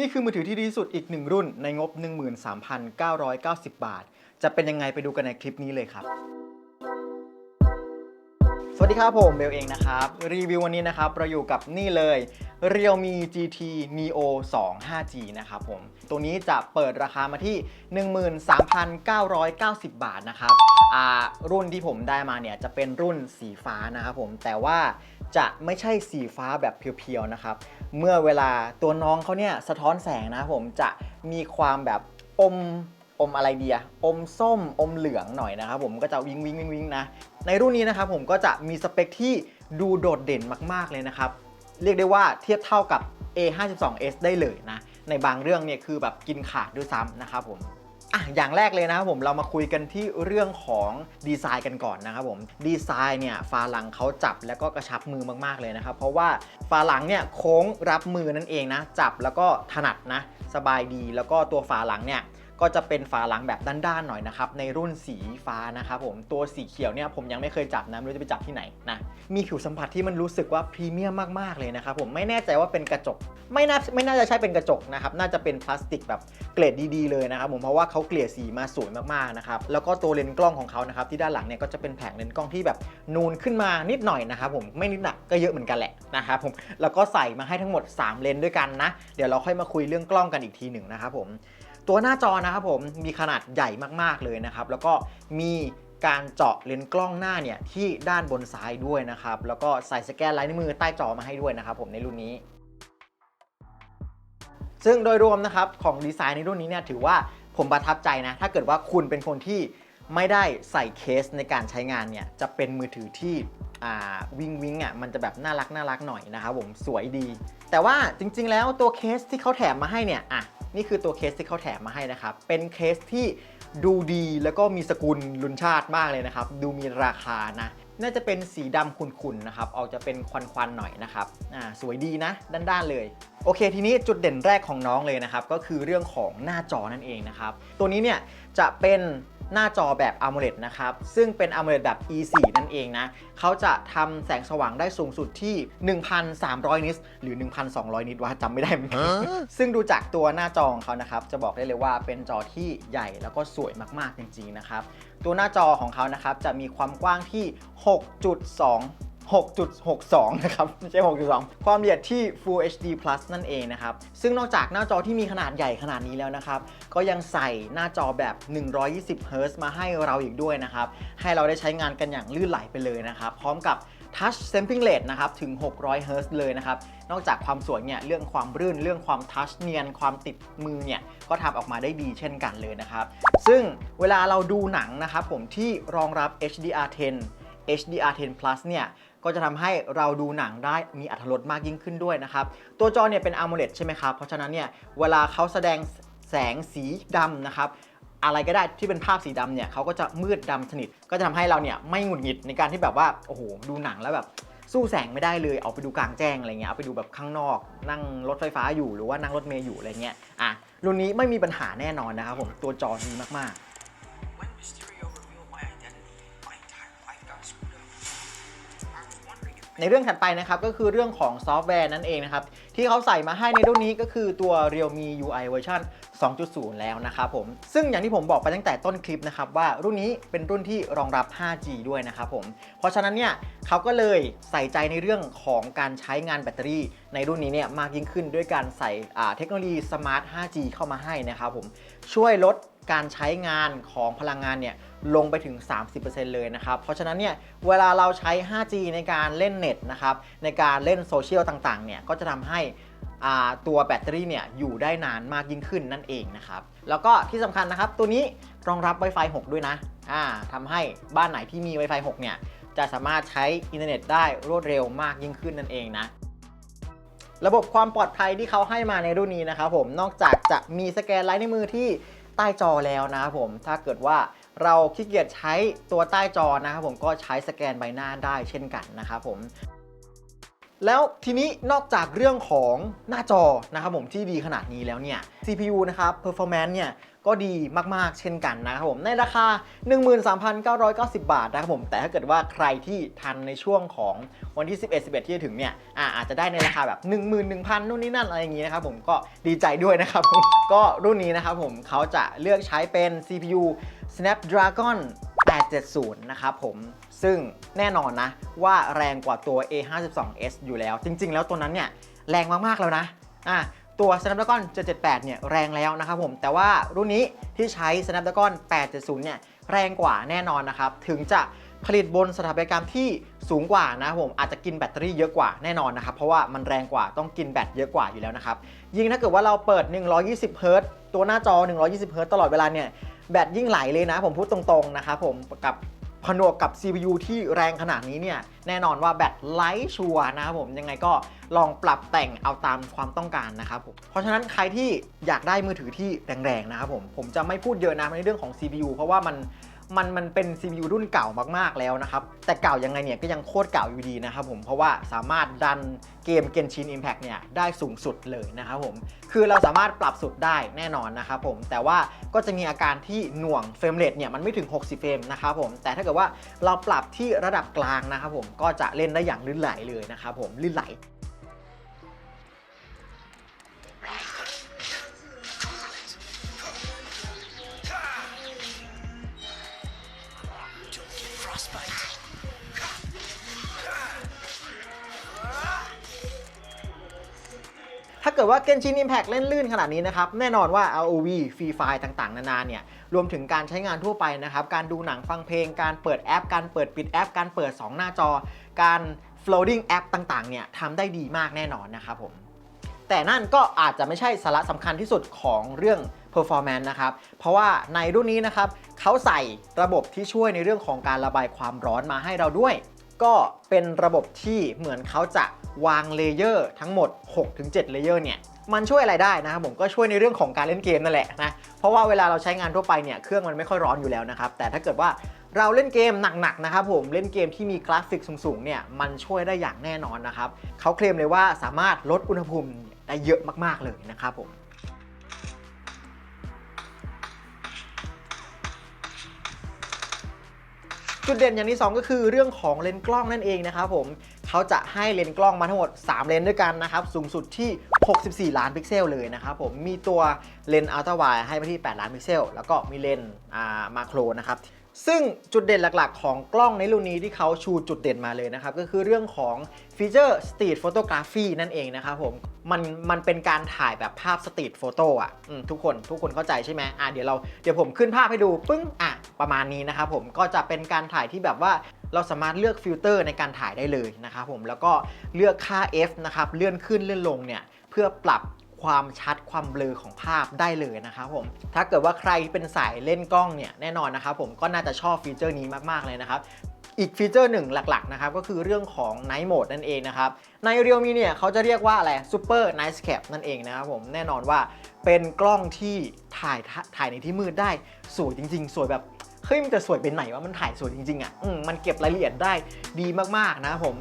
นี่คือมือถือที่ดีที่สุดอีกหนึ่งรุ่นในงบ 13,990 บาท จะเป็นยังไงไปดูกันในคลิปนี้เลยครับ สวัสดีครับผมเบลเองนะครับ รีวิววันนี้นะครับเราอยู่กับนี่เลย Realme GT Neo 2 5G นะครับผม ตัวนี้จะเปิดราคามาที่ 13,990 บาทนะครับรุ่นที่ผมได้มาเนี่ยจะเป็นรุ่นสีฟ้านะครับผม แต่ว่าจะไม่ใช่สีฟ้าแบบเพียวๆนะครับ เมื่อเวลาตัวน้องเขาเนี่ยสะท้อนแสงนะผมจะมีความแบบอมอมอะไรเดียอมส้มอมเหลืองหน่อยนะครับผมก็จะวิงวิงวิงวิงนะ ในรุ่นนี้นะครับผมก็จะมีสเปคที่ดูโดดเด่นมากๆเลยนะครับ เรียกได้ว่าเทียบเท่ากับ A52s ได้เลยนะ ในบางเรื่องเนี่ยคือแบบกินขาดด้วยซ้ำนะครับผม อะอย่างแรกเลยนะครับผมเรามาคุยกันที่เรื่องของดีไซน์กันก่อนนะครับผมดีไซน์เนี่ยฝาหลังเขาจับแล้วก็กระชับมือมากๆเลยนะครับ เพราะว่าฝาหลังเนี่ยโค้งรับมือนั่นเองนะ จับแล้วก็ถนัดนะ สบายดีแล้วก็ตัวฝาหลังเนี่ย ก็จะเป็นฝาหลังแบบด้านๆหน่อยนะครับในรุ่นสีฟ้านะครับผมตัวสีเขียวเนี่ยผมยังไม่เคยจับนะไม่รู้จะไปจับที่ไหนนะมีผิวสัมผัสที่มันรู้สึกว่าพรีเมียมมากๆเลยนะครับผมไม่แน่ใจว่าเป็นกระจก ไม่น่าไม่น่าจะใช่เป็นกระจกนะครับน่าจะเป็นพลาสติกแบบเกรดดีๆเลยนะครับผมเพราะว่าเขาเกลี่ยสีมาสวยมากๆนะครับแล้วก็ตัวเลนส์กล้องของเขานะครับที่ด้านหลังเนี่ยก็จะเป็นแผงเลนส์กล้องที่แบบนูนขึ้นมานิดหน่อยนะครับผมไม่นิดหนักก็เยอะเหมือนกันแหละนะครับผมแล้วก็ใส่มาให้ทั้งหมด 3 เลนส์ด้วยกันนะ เดี๋ยวเราค่อยมาคุยเรื่องกล้องกันอีกทีหนึ่งนะครับผม ตัวหน้าจอนะครับผมมีขนาดใหญ่มากๆเลยนะครับ แล้วก็มีการเจาะเลนส์กล้องหน้าเนี่ยที่ด้านบนซ้ายด้วยนะครับ แล้วก็ใส่สแกนลายนิ้วมือใต้จอมาให้ด้วยนะครับผมในรุ่นนี้ ซึ่งโดยรวมนะครับของดีไซน์ในรุ่นนี้เนี่ยถือว่าผมประทับใจนะ ถ้าเกิดว่าคุณเป็นคนที่ไม่ได้ใส่เคสในการใช้งานเนี่ยจะเป็นมือถือที่อ่าวิงวิงอะมันจะแบบน่ารักน่ารักหน่อยนะครับผมสวยดี แต่ว่าจริงๆแล้วตัวเคสที่เขาแถมมาให้เนี่ยอะ นี่คือตัวเคสที่เขาแถมมาให้นะครับ เป็นเคสที่ดูดีแล้วก็มีสกุลลุนชาติมากเลยนะครับ ดูมีราคานะ น่าจะเป็นสีดำขุ่นๆนะครับ ออกจะเป็นควันๆหน่อยนะครับ อ่า สวยดีนะ ด้านๆเลยโอเค ทีนี้จุดเด่นแรกของน้องเลยนะครับ ก็คือเรื่องของหน้าจอนั่นเองนะครับ ตัวนี้เนี่ยจะเป็น หน้าจอแบบ AMOLED นะครับ ซึ่งเป็น AMOLED แบบ E4 นั่นเองนะ เขาจะทำแสงสว่างได้สูงสุดที่ 1,300 นิตหรือ 1,200 นิตว่าจำไม่ได้เหมือนกันซึ่งดูจากตัวหน้าจอของเขานะครับ จะบอกได้เลยว่าเป็นจอที่ใหญ่แล้วก็สวยมากๆจริงๆนะครับ ตัวหน้าจอของเขานะครับจะมีความกว้างที่ 6.2 6.62 นะครับ ไม่ใช่ 6.2 ความละเอียดที่ Full HD Plus นั่นเองนะครับ ซึ่งนอกจากหน้าจอที่มีขนาดใหญ่ขนาดนี้แล้วนะครับ ก็ยังใส่หน้าจอแบบ120 Hz มาให้เราอีกด้วยนะครับ ให้เราได้ใช้งานกันอย่างลื่นไหลไปเลยนะครับ พร้อมกับ Touch Sampling Rate นะครับ ถึง 600 Hz เลยนะครับ นอกจากความสวยเนี่ย เรื่องความรื่น เรื่องความทัชเนียน ความติดมือเนี่ย ก็ทำออกมาได้ดีเช่นกันเลยนะครับ ซึ่งเวลาเราดูหนังนะครับผมที่รองรับ HDR10 HDR10 Plus เนี่ย ก็จะทำให้เราดูหนังได้มีอรรถรสมากยิ่งขึ้นด้วยนะครับ ตัวจอเนี่ยเป็น AMOLED ใช่ไหมครับ เพราะฉะนั้นเนี่ยเวลาเขาแสดงแสงสีดำนะครับอะไรก็ได้ที่เป็นภาพสีดำเนี่ยเขาก็จะมืดดำสนิท ก็จะทำให้เราเนี่ยไม่หงุดหงิดในการที่แบบว่าโอ้โหดูหนังแล้วแบบสู้แสงไม่ได้เลย เอาไปดูกลางแจ้งอะไรเงี้ย เอาไปดูแบบข้างนอก นั่งรถไฟฟ้าอยู่หรือว่านั่งรถเมล์อยู่อะไรเงี้ย อะ รุ่นนี้ไม่มีปัญหาแน่นอนนะครับผม ตัวจอดีมาก ๆ ในเรื่องถัดไปนะครับก็คือเรื่องของซอฟต์แวร์นั่นเองนะครับที่เขาใส่มาให้ในรุ่นนี้ก็คือตัว Realme UI เวอร์ชัน2.0 แล้วนะครับผมซึ่งอย่างที่ผมบอกไปตั้งแต่ต้นคลิปนะครับว่ารุ่นนี้เป็นรุ่นที่รองรับ 5G ด้วยนะครับผมเพราะฉะนั้นเนี่ยเขาก็เลยใส่ใจในเรื่องของการใช้งานแบตเตอรี่ ในรุ่นนี้เนี่ยมากยิ่งขึ้นด้วยการใส่เทคโนโลยี Smart 5G เข้ามาให้นะครับผมช่วยลด การใช้งานของพลังงานเนี่ยลงไปถึง 30%เลยนะครับ เพราะฉะนั้นเนี่ยเวลาเราใช้ 5G ในการเล่นเน็ตนะครับในการเล่นโซเชียลต่างๆเนี่ยก็จะทำให้ตัวแบตเตอรี่เนี่ยอยู่ได้นานมากยิ่งขึ้นนั่นเองนะครับ แล้วก็ที่สำคัญนะครับตัวนี้รองรับ Wi-Fi 6 ด้วยนะทำให้บ้านไหนที่มี Wi-Fi 6 เนี่ยจะสามารถใช้อินเทอร์เน็ตได้รวดเร็วมากยิ่งขึ้นนั่นเองนะระบบความปลอดภัยที่เขาให้มาในรุ่นนี้นะครับผมนอกจากจะมีสแกนลายนิ้วมือที่ ใต้จอแล้วนะครับผมถ้าเกิดว่าเราขี้เกียจใช้ตัวใต้จอนะครับผมก็ใช้สแกนใบหน้าได้เช่นกันนะครับผมแล้วทีนี้นอกจากเรื่องของหน้าจอนะครับผมที่ดีขนาดนี้แล้วเนี่ย CPU นะครับ performance เนี่ย ก็ดีมากๆ เช่นกันนะครับผมในราคา 13,990 บาทนะครับผมแต่ถ้าเกิดว่าใครที่ทันในช่วงของวันที่ 11 11 ที่จะถึงเนี่ยอาอาจจะได้ในราคาแบบ 11,000นู่นนี่นั่นอะไรอย่างงี้นะครับผมก็ดีใจด้วยนะครับผมก็รุ่นนี้นะครับผมเขาจะเลือกใช้เป็น CPU Snapdragon 870 นะครับผมซึ่งแน่นอนนะว่าแรงกว่าตัว A52s อยู่แล้ว จริง ๆ แล้วตัวนั้นเนี่ยแรงมาก ๆ แล้วนะอะ ตัว Snapdragon 778 เนี่ยแรงแล้วนะครับผม แต่ว่ารุ่นนี้ที่ใช้ Snapdragon 870 เนี่ยแรงกว่าแน่นอนนะครับ ถึงจะผลิตบนสถาปัตยกรรมที่สูงกว่านะผมอาจจะกินแบตเตอรี่เยอะกว่าแน่นอนนะครับ เพราะว่ามันแรงกว่าต้องกินแบตเยอะกว่าอยู่แล้วนะครับ ยิ่งถ้าเกิดว่าเราเปิด 120 h z ตัวหน้าจอ 120 h z ตลอดเวลาเนี่ยแบตยิ่งไหลเลยนะผมพูดตรงๆนะครับผมกับ ผนวกกับ CPU ที่แรงขนาดนี้เนี่ย แน่นอนว่าแบตไลท์ชัวนะครับผม ยังไงก็ลองปรับแต่งเอาตามความต้องการนะครับผม เพราะฉะนั้นใครที่อยากได้มือถือที่แรงๆนะครับผม ผมจะไม่พูดเยอะนะในเรื่องของ CPU เพราะว่ามัน มันมันเป็น CPU รุ่นเก่ามากๆแล้วนะครับ แต่เก่ายังไงเนี่ยก็ยังโคตรเก่าอยู่ดีนะครับผม เพราะว่าสามารถดันเกม Genshin Impact เนี่ยได้สูงสุดเลยนะครับผม คือเราสามารถปรับสุดได้แน่นอนนะครับผม แต่ว่าก็จะมีอาการที่หน่วงเฟรมเรทเนี่ยมันไม่ถึง 60 เฟรมนะครับผม แต่ถ้าเกิดว่าเราปรับที่ระดับกลางนะครับผม ก็จะเล่นได้อย่างลื่นไหลเลยนะครับผม ลื่นไหล เกิดว่า Genshin Impact เล่นลื่นขนาดนี้นะครับ แน่นอนว่า ROV Free Fire ต่างๆ นานาเนี่ย รวมถึงการใช้งานทั่วไปนะครับ การดูหนังฟังเพลง การเปิดแอป การเปิดปิดแอป การเปิด 2 หน้าจอ การ floating แอปต่างๆ เนี่ยทำได้ดีมากแน่นอนนะครับผม แต่นั่นก็อาจจะไม่ใช่สาระสำคัญที่สุดของเรื่อง performance นะครับ เพราะว่าในรุ่นนี้นะครับเขาใส่ระบบที่ช่วยในเรื่องของการระบายความร้อนมาให้เราด้วย ก็เป็นระบบที่เหมือนเขาจะวางเลเยอร์ทั้งหมด 6-7 เลเยอร์เนี่ยมันช่วยอะไรได้นะครับผมก็ช่วยในเรื่องของการเล่นเกมนั่นแหละนะเพราะว่าเวลาเราใช้งานทั่วไปเนี่ยเครื่องมันไม่ค่อยร้อนอยู่แล้วนะครับแต่ถ้าเกิดว่าเราเล่นเกมหนักๆนะครับผมเล่นเกมที่มีกราฟิกสูงๆเนี่ยมันช่วยได้อย่างแน่นอนนะครับเขาเคลมเลยว่าสามารถลดอุณหภูมิได้เยอะมากๆเลยนะครับผม จุดเด่นอย่างที่ 2 ก็คือเรื่องของเลนส์กล้องนั่นเองนะครับผมเขาจะให้เลนส์กล้องมาทั้งหมด 3 เลนส์ด้วยกันนะครับ สูงสุดที่ 64 ล้านพิกเซลเลยนะครับผมมีตัวเลนส์อัลตร้าไวให้มาที่ 8 ล้านพิกเซล แล้วก็มีเลนส์อ่ามาโครนะครับ ซึ่งจุดเด่นหลักๆ ของกล้องในรุ่นนี้ที่เขาชูจุดเด่นมาเลยนะครับ ก็คือเรื่องของฟีเจอร์ Street Photography นั่นเองนะครับผม มันมันเป็นการถ่ายแบบภาพ Street Photo อะอืมทุกคนทุกคนเข้าใจใช่ไหมอะเดี๋ยวเราเดี๋ยวผมขึ้นภาพให้ดูปึ้งอะประมาณนี้นะครับผมก็จะเป็นการถ่ายที่แบบว่าเราสามารถเลือกฟิลเตอร์ในการถ่ายได้เลยนะครับผมแล้วก็เลือกค่า f นะครับเลื่อนขึ้นเลื่อนลงเนี่ยเพื่อปรับ ความชัดความเบลอของภาพได้เลยนะครับผมถ้าเกิดว่าใครเป็นสายเล่นกล้องเนี่ยแน่นอนนะครับผมก็น่าจะชอบฟีเจอร์นี้มากๆเลยนะครับอีกฟีเจอร์หนึ่งหลักๆนะครับก็คือเรื่องของ Night Mode นั่นเองนะครับใน Realme เนี่ยเขาจะเรียกว่าอะไร Super Night Cap นั่นเองนะครับผมแน่นอนว่าเป็นกล้องที่ถ่ายถ่ายในที่มืดได้สวยจริง ๆ สวยแบบเฮ้ยมันจะสวยเป็นไหนว่ามันถ่ายสวยจริงๆอะมมันเก็บรายละเอียดได้ดีมากๆนะครับผม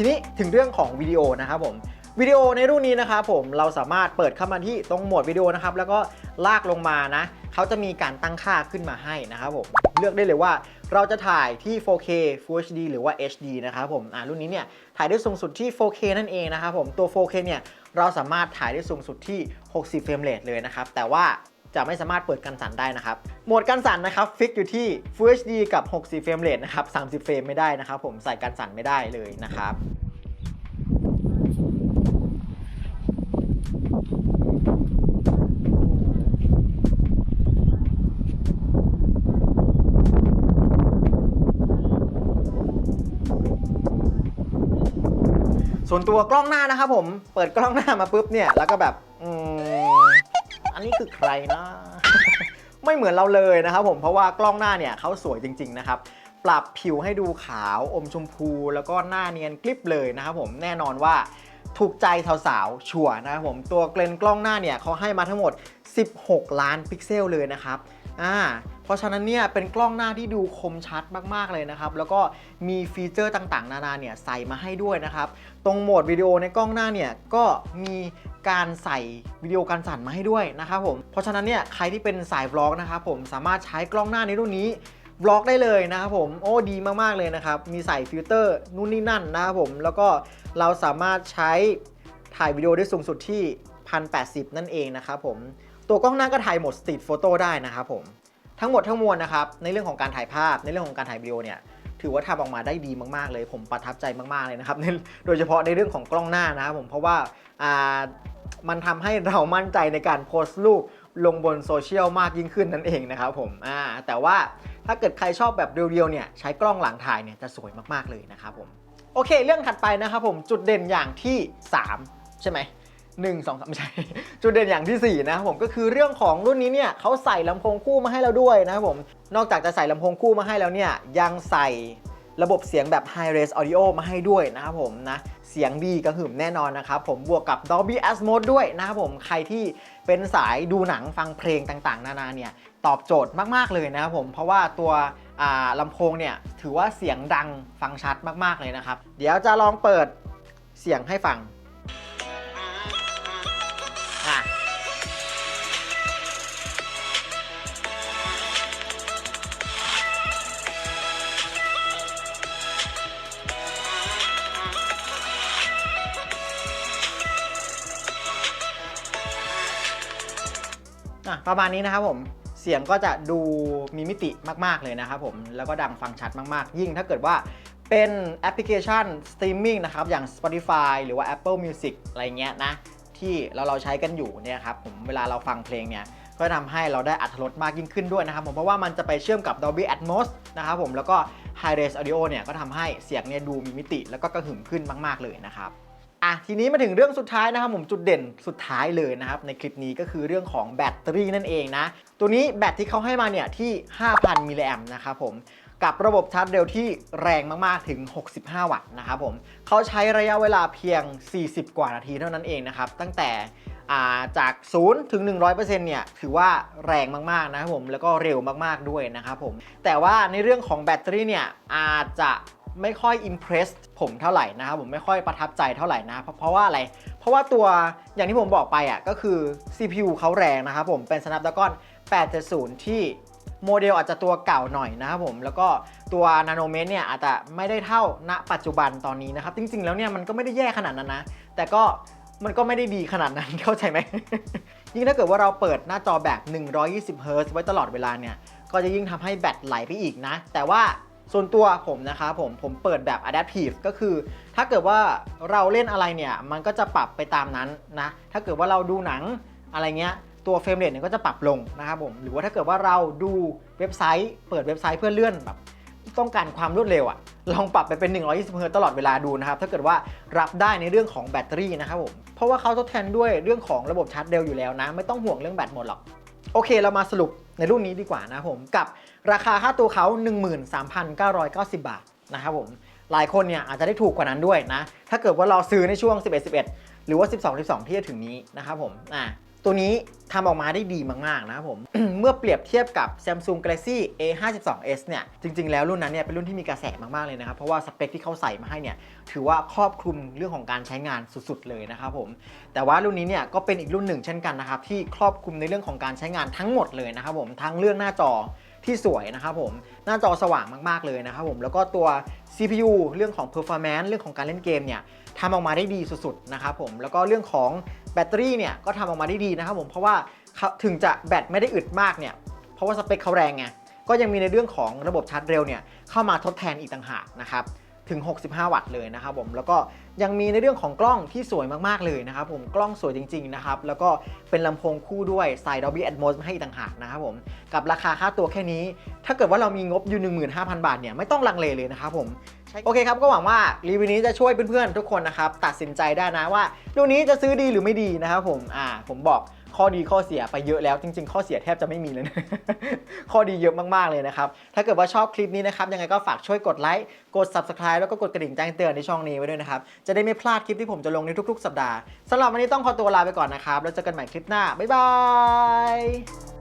ทีนี้ถึงเรื่องของวิดีโอนะครับผมวิดีโอในรุ่นนี้นะครับผมเราสามารถเปิดเข้ามาที่ตรงโหมดวิดีโอนะครับแล้วก็ลากลงมานะเขาจะมีการตั้งค่าขึ้นมาให้นะครับผมเลือกได้เลยว่าเราจะถ่ายที่ 4K Full HD หรือว่า HD นะครับผมอ่ารุ่นนี้เนี่ยถ่ายได้สูงสุดที่ 4K นั่นเองนะครับผมตัว 4K เนี่ยเราสามารถถ่ายได้สูงสุดที่ 60 เฟรมเรทเลยนะครับแต่ว่า จะไม่สามารถเปิดกันสั่นได้นะครับ โหมดกันสั่นนะครับฟิกอยู่ที่ Full HD กับ 60 เฟรมเรทนะครับ 30 เฟรมไม่ได้นะครับ ผมใส่กันสั่นไม่ได้เลยนะครับส่วนตัวกล้องหน้านะครับผมเปิดกล้องหน้ามาปุ๊บเนี่ยแล้วก็แบบ อันนี้คือใครนะ ไม่เหมือนเราเลยนะครับผมเพราะว่ากล้องหน้าเนี่ยเขาสวยจริง ๆ นะครับ ปรับผิวให้ดูขาวอมชมพูแล้วก็หน้าเนียนกลิบเลยนะครับผมแน่นอนว่าถูกใจสาวๆชัวนะครับผมตัวเกลนกล้องหน้าเนี่ยเขาให้มาทั้งหมด 16 ล้านพิกเซลเลยนะครับ อ่าเพราะฉะนั้นเนี่ยเป็นกล้องหน้าที่ดูคมชัดมากๆเลยนะครับ แล้วก็มีฟีเจอร์ต่างๆ นานาเนี่ยใส่มาให้ด้วยนะครับ ตรงโหมดวิดีโอในกล้องหน้าเนี่ยก็มีการใส่วิดีโอการสั่นมาให้ด้วยนะครับผม เพราะฉะนั้นเนี่ยใครที่เป็นสายวล็อกนะครับผมสามารถใช้กล้องหน้าในรุ่นนี้วล็อกได้เลยนะครับผมโอ้ดีมากๆเลยนะครับ มีใส่ฟิลเตอร์นู่นนี่นั่นนะครับผม แล้วก็เราสามารถใช้ถ่ายวิดีโอได้สูงสุดที่ 1080 นั่นเองนะครับผม ตัวกล้องหน้าก็ถ่ายหมดสตรีทโฟโต้ได้นะครับผม ทั้งหมดทั้งมวลนะครับ ในเรื่องของการถ่ายภาพ ในเรื่องของการถ่ายวิดีโอเนี่ย ถือว่าทำออกมาได้ดีมากๆเลย ผมประทับใจมากๆเลยนะครับ โดยเฉพาะในเรื่องของกล้องหน้านะครับผม เพราะว่าามันทำให้เรามั่นใจในการโพสต์รูปลงบนโซเชียลมากยิ่งขึ้นนั่นเองนะครับผม อ่า แต่ว่าถ้าเกิดใครชอบแบบเรียวๆเนี่ย ใช้กล้องหลังถ่ายเนี่ยจะสวยมากๆเลยนะครับผม โอเค เรื่องถัดไปนะครับผม จุดเด่นอย่างที่ 3 ใช่ไหม หนึ่งสองสามไม่ใช่ จุดเด่นอย่างที่ 4 นะครับผมก็คือเรื่องของรุ่นนี้เนี่ยเขาใส่ลำโพงคู่มาให้เราด้วยนะครับผม นอกจากจะใส่ลำโพงคู่มาให้แล้วเนี่ยยังใส่ระบบเสียงแบบ High Res Audio มาให้ด้วยนะครับผมนะเสียงดีกระหึ่มแน่นอนนะครับผมบวกกับ Dolby Atmos ด้วยนะครับผมใครที่เป็นสายดูหนังฟังเพลงต่างๆ นานาเนี่ยตอบโจทย์มากๆเลยนะครับผมเพราะว่าตัวลำโพงเนี่ยถือว่าเสียงดังฟังชัดมากๆเลยนะครับ เดี๋ยวจะลองเปิดเสียงให้ฟัง ประมาณนี้นะครับผมเสียงก็จะดูมีมิติมาก ๆ เลยนะครับผมแล้วก็ดังฟังชัดมาก ๆ ยิ่งถ้าเกิดว่าเป็นแอปพลิเคชันสตรีมมิ่งนะครับ อย่าง Spotify หรือว่า Apple Music อะไรเงี้ยนะ ที่เราเราใช้กันอยู่เนี่ยครับผมเวลาเราฟังเพลงเนี่ย ก็ทำให้เราได้อัตรสมากยิ่งขึ้นด้วยนะครับผมเพราะว่ามันจะไปเชื่อมกับ Dolby Atmos นะครับผมแล้วก็ High Res Audio เนี่ยก็ทำให้เสียงเนี่ยดูมีมิติ แล้วก็กระหึ่มขึ้นมาก ๆ เลยนะครับ อะทีนี้มาถึงเรื่องสุดท้ายนะครับผมจุดเด่นสุดท้ายเลยนะครับในคลิปนี้ก็คือเรื่องของแบตเตอรี่นั่นเองนะ ตัวนี้แบตที่เขาให้มาเนี่ยที่ 5,000มิลลิแอมป์นะครับผมกับระบบชาร์จเร็วที่แรงมากๆถึง 65 วัตต์นะครับผมเขาใช้ระยะเวลาเพียง 40 กว่านาทีเท่านั้นเองนะครับตั้งแต่อ่าจาก 0 ถึง 100%เนี่ย ถือว่าแรงมาก ๆ นะครับผม แล้วก็เร็วมาก ๆ ด้วยนะครับผม แต่ว่าในเรื่องของแบตเตอรี่เนี่ย อาจจะ ไม่ค่อยอิมเพรสผมเท่าไหร่นะครับผมไม่ค่อยประทับใจเท่าไหร่นะเพราะว่าอะไร เพราะว่าตัวอย่างที่ผมบอกไปอะก็คือ CPU เขาแรงนะครับผมเป็น Snapdragon 870 ที่โมเดลอาจจะตัวเก่าหน่อยนะครับผมแล้วก็ตัว Nano m e t เนี่ยอาจจะไม่ได้เท่าณปัจจุบันตอนนี้นะครับ จริง ๆ แล้วเนี่ยมันก็ไม่ได้แย่ขนาดนั้นนะ แต่ก็มันก็ไม่ได้ดีขนาดนั้นเข้าใจไหม ยิ่งถ้าเกิดว่าเราเปิดหน้าจอแบบ 120 Hz ไว้ตลอดเวลาเนี่ย ก็จะยิ่งทำให้แบตไหลไปอีกนะ แต่ว่า ส่วนตัวผมนะครับผมผมเปิดแบบ adaptive ก็คือ ถ้าเกิดว่าเราเล่นอะไรเนี่ย มันก็จะปรับไปตามนั้นนะ ถ้าเกิดว่าเราดูหนังอะไรเงี้ย ตัวเฟรมเรทเนี่ยก็จะปรับลงนะครับผม หรือว่าถ้าเกิดว่าเราดูเว็บไซต์ เปิดเว็บไซต์เพื่อเลื่อนแบบต้องการความรวดเร็วอะลองปรับไปเป็น 120เฮิร์ตตลอดเวลาดูนะครับ ถ้าเกิดว่ารับได้ในเรื่องของแบตเตอรี่นะครับผม เพราะว่าเขาทดแทนด้วยเรื่องของระบบชาร์จเร็วอยู่แล้วนะ ไม่ต้องห่วงเรื่องแบตหมดหรอก โอเคเรามาสรุปในรุ่นนี้ดีกว่านะผม กับราคาค่าตัวเขา 13,990 บาทนะครับผม หลายคนเนี่ยอาจจะได้ถูกกว่านั้นด้วยนะ ถ้าเกิดว่าเราซื้อในช่วง 11 11 หรือว่า 12 12 ที่จะถึงนี้นะครับผมอ่า ตัวนี้ทำออกมาได้ดีมากๆนะครับผม เมื่อเปรียบเทียบกับ Samsung Galaxy A52s เนี่ย จริง ๆ แล้วรุ่นนั้นเนี่ยเป็นรุ่นที่มีกระแสมาก ๆ เลยนะครับ เพราะว่าสเปคที่เขาใส่มาให้เนี่ย ถือว่าครอบคลุมเรื่องของการใช้งานสุด ๆ เลยนะครับผม แต่ว่ารุ่นนี้เนี่ยก็เป็นอีกรุ่นหนึ่งเช่นกันนะครับ ที่ครอบคลุมในเรื่องของการใช้งานทั้งหมดเลยนะครับผม ทั้งเรื่องหน้าจอที่สวยนะครับผม หน้าจอสว่างมากๆเลยนะครับผม แล้วก็ตัว CPU เรื่องของ performance เรื่องของการเล่นเกมเนี่ยทำออกมาได้ดีสุดๆนะครับผม แล้วก็เรื่องของ ตเตอรี่เนี่ยก็ทำออกมาได้ดีนะครับผมเพราะว่าถึงจะแบตไม่ได้อึดมากเนี่ยเพราะว่าสเปคเขาแรงไงก็ยังมีในเรื่องของระบบชาร์จเร็วเนี่ยเข้ามาทดแทนอีกต่างหากนะครับถึง 65 วัตต์เลยนะครับผมแล้วก็ยังมีในเรื่องของกล้องที่สวยมากๆเลยนะครับผมกล้องสวยจริงๆนะครับแล้วก็เป็นลำโพงคู่ด้วยใส่ Dolby Atmos มาให้อีต่างหากนะครับผมกับราคาค่าตัวแค่นี้ ถ้าเกิดว่าเรามีงบอยู่ 15,000 บาทเนี่ยไม่ต้องลังเลเลยนะครับผม โอเคครับ ก็หวังว่ารีวิวนี้จะช่วยเพื่อนๆทุกคนนะครับ ตัดสินใจได้นะว่ารุ่นนี้จะซื้อดีหรือไม่ดีนะครับผมอ่าผมบอกข้อดีข้อเสียไปเยอะแล้วจริง ๆ ข้อเสียแทบจะไม่มีเลยนะ ข้อดีเยอะมากๆเลยนะครับ ถ้าเกิดว่าชอบคลิปนี้นะครับ ยังไงก็ฝากช่วยกดไลค์กด subscribe แล้วก็กดกระดิ่งแจ้งเตือนในช่องนี้ไว้ด้วยนะครับ จะได้ไม่พลาดคลิปที่ผมจะลงในทุก ๆ สัปดาห์สำหรับวันนี้ต้องขอตัวลาไปก่อนนะครับแล้วเจอกันใหม่คลิปหน้าบ๊ายบาย